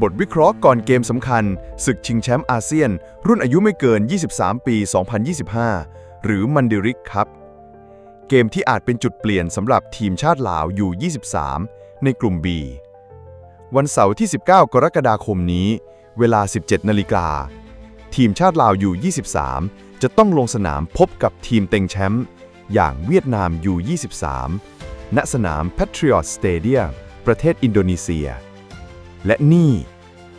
บทวิเคราะห์ก่อนเกมสำคัญ ศึกชิงแชมป์อาเซียน รุ่นอายุไม่เกิน 23 ปี 2025 หรือมันดิริกครับ เกมที่อาจเป็นจุดเปลี่ยนสำหรับทีมชาติลาวอยู่ 23 ในกลุ่ม B วันเสาร์ที่ 19 กรกฎาคมนี้ เวลา 17 นาฬิกา ทีมชาติลาวอยู่ 23 จะต้องลงสนามพบกับทีมเต็งแชมป์อย่างเวียดนามอยู่ 23 ณ สนาม Patriot Stadium ประเทศอินโดนีเซีย และนี่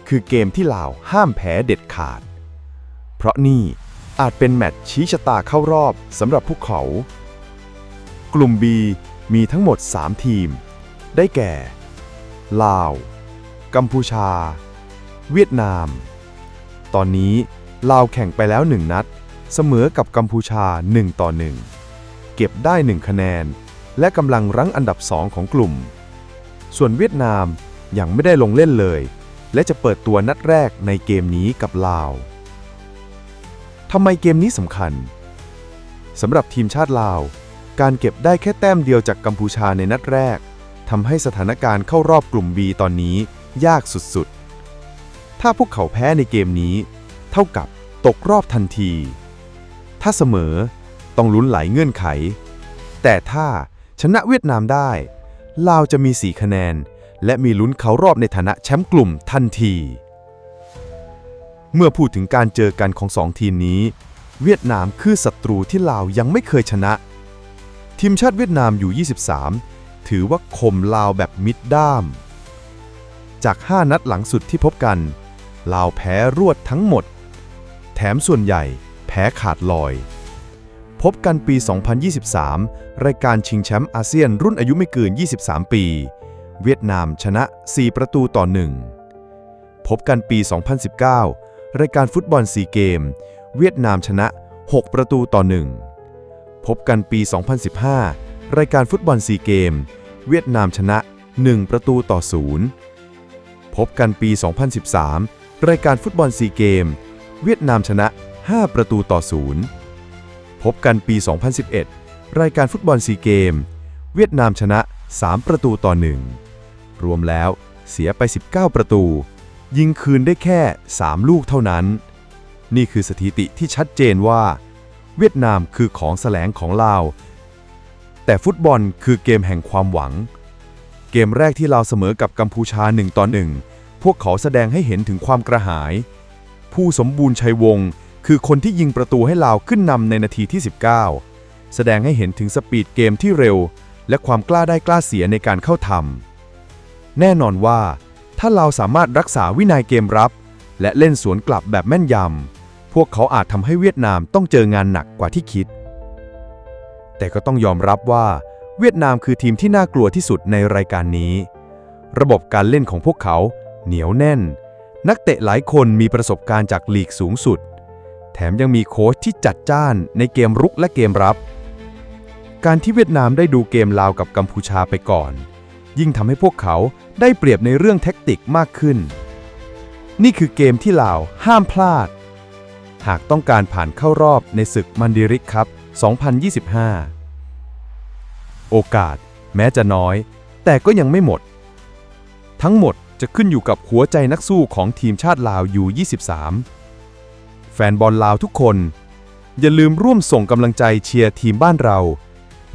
คือเกมที่ลาวห้ามแพ้เด็ดขาด เพราะนี่อาจเป็นแมตช์ชี้ชะตาเข้ารอบสำหรับพวกเขา กลุ่ม B มีทั้งหมด 3 ทีม ได้แก่ ลาว กัมพูชา เวียดนาม ตอนนี้ลาวแข่งไปแล้ว 1 นัด เสมอกับกัมพูชา 1 ต่อ 1 เก็บได้ 1 คะแนน และกำลังรั้งอันดับ 2 ของกลุ่ม ส่วนเวียดนาม ยังไม่ได้ลงเล่นเลย และจะเปิดตัวนัดแรกในเกมนี้กับลาวทำไมเกมนี้สำคัญสำหรับทีมชาติลาว การเก็บได้แค่แต้มเดียวจากกัมพูชาในนัดแรกทำให้สถานการณ์เข้ารอบกลุ่ม B ตอนนี้ยากสุดๆ ถ้าพวกเขาแพ้ในเกมนี้ เท่ากับตกรอบทันที ถ้าเสมอต้องลุ้นหลายเงื่อนไข แต่ถ้าชนะเวียดนามได้ ลาวจะมี 4 คะแนน และมีลุ้นเขารอบในฐานะแชมป์กลุ่มทันที เมื่อพูดถึงการเจอกันของสองทีมนี้ เวียดนามคือศัตรูที่ลาวยังไม่เคยชนะ ทีมชาติเวียดนามอยู่ 23 ถือว่าคมลาวแบบมิดด้าม จาก 5 นัดหลังสุดที่พบกัน ลาวแพ้รวดทั้งหมด แถมส่วนใหญ่แพ้ขาดลอยพบกันปี 2023 รายการชิงแชมป์อาเซียนรุ่นอายุไม่เกิน 23 ปี เวียดนามชนะ 4 ประตูต่อ 1 พบกันปี 2019 รายการฟุตบอลซีเกม เวียดนามชนะ 6 ประตูต่อ 1 พบกันปี 2015 รายการฟุตบอลซีเกม เวียดนามชนะ 1 ประตูต่อ 0 พบกันปี 2013 รายการฟุตบอลซีเกม เวียดนามชนะ 5 ประตูต่อ 0 พบกันปี 2011 รายการฟุตบอลซีเกม เวียดนามชนะ 3 ประตูต่อ 1 รวมแล้วเสียไป 19 ประตู ยิงคืนได้แค่ 3 ลูกเท่านั้น นี่คือสถิติที่ชัดเจนว่า เวียดนามคือของแสลงของลาว แต่ฟุตบอลคือเกมแห่งความหวัง เกมแรกที่ลาวเสมอกับกัมพูชา1ต่อ1พวกเขาแสดงให้เห็นถึงความกระหาย ผู้สมบูรณ์ชัยวงศ์คือคนที่ยิงประตูให้ลาวขึ้นนำในนาทีที่ 19 แสดงให้เห็นถึงสปีดเกมที่เร็ว และความกล้าได้กล้าเสียในการเข้าทำแน่นอนว่า ถ้าเราสามารถรักษาวินัยเกมรับ และเล่นสวนกลับแบบแม่นยำพวกเขาอาจทำให้เวียดนามต้องเจองานหนักกว่าที่คิด แต่ก็ต้องยอมรับว่า เวียดนามคือทีมที่น่ากลัวที่สุดในรายการนี้ ระบบการเล่นของพวกเขาเหนียวแน่น นักเตะหลายคนมีประสบการณ์จากลีกสูงสุด แถมยังมีโค้ชที่จัดจ้านในเกมรุกและเกมรับ การที่เวียดนามได้ดูเกมลาวกับกัมพูชาไปก่อน ยิ่งทำให้พวกเขาได้เปรียบในเรื่องแท็กติกมากขึ้น นี่คือเกมที่ลาวห้ามพลาด หากต้องการผ่านเข้ารอบในศึกมันดิริกครับ 2025 โอกาสแม้จะน้อย แต่ก็ยังไม่หมด ทั้งหมดจะขึ้นอยู่กับหัวใจนักสู้ของทีมชาติลาวอยู่ 23 แฟนบอลลาวทุกคน อย่าลืมร่วมส่งกำลังใจเชียร์ทีมบ้านเรา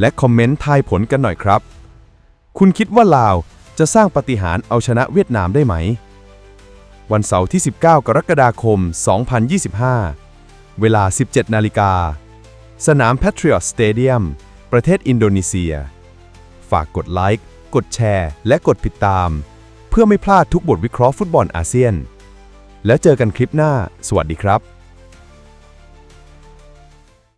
และคอมเมนต์ทายผลกันหน่อยครับ คุณคิดว่าลาวจะสร้างปาฏิหารย์เอาชนะเวียดนามได้ไหม วันเสาร์ที่ 19 กรกฎาคม 2025 เวลา 17 นาฬิกา สนาม Patriot Stadium ประเทศอินโดนีเซีย ฝากกดไลค์ กดแชร์ และกดติดตาม เพื่อไม่พลาดทุกบทวิเคราะห์ฟุตบอลอาเซียน แล้วเจอกันคลิปหน้า สวัสดีครับ